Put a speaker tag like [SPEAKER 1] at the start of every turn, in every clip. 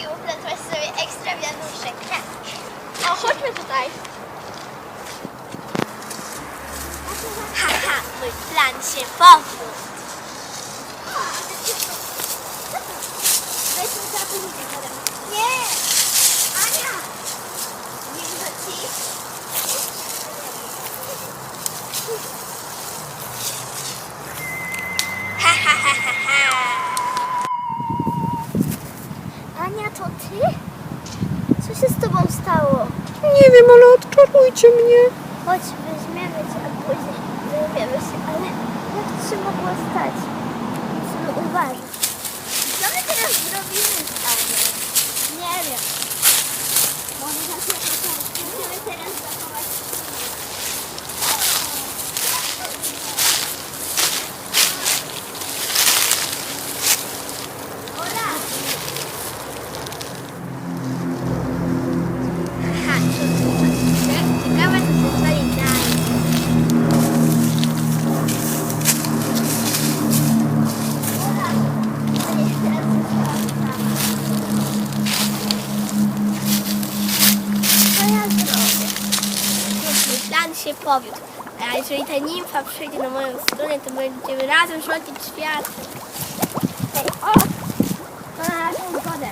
[SPEAKER 1] i upletłaś sobie ekstra wianuszek. Tak. O, chodźmy tutaj. Haha, mój plan się powiódł. Weźmy Nie! Ania! Nie to ci. Ha, ha, ha, ha, ha. Ania, to ty? Co się z tobą stało?
[SPEAKER 2] Nie wiem, ale odczarujcie mnie.
[SPEAKER 1] Chodź, się powiódł. A jeżeli ta nimfa przyjdzie na moją stronę, to będziemy razem rządzić światem. Ej, o! To na naszą zgodę.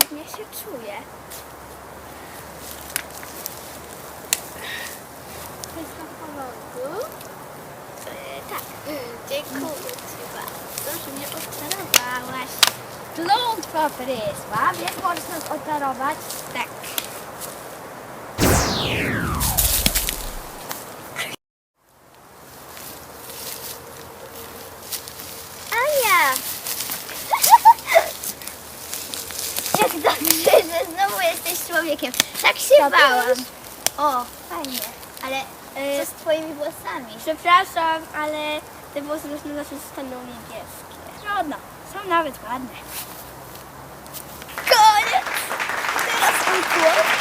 [SPEAKER 1] Dziwnie się czuję. Jest na porządku? Tak. Dziękuję Ci bardzo, że mnie oczarowałaś.
[SPEAKER 2] Klątwa prysła, więc możesz nas oczarować.
[SPEAKER 1] Tak. Ania! Jak dobrze, że znowu jesteś człowiekiem. Tak się bałam. O, fajnie. Ale
[SPEAKER 2] E,
[SPEAKER 1] co z twoimi włosami?
[SPEAKER 2] Przepraszam, ale te włosy na zawsze zostaną niebieskie. Trudno, są nawet ładne. Koniec! Teraz mój.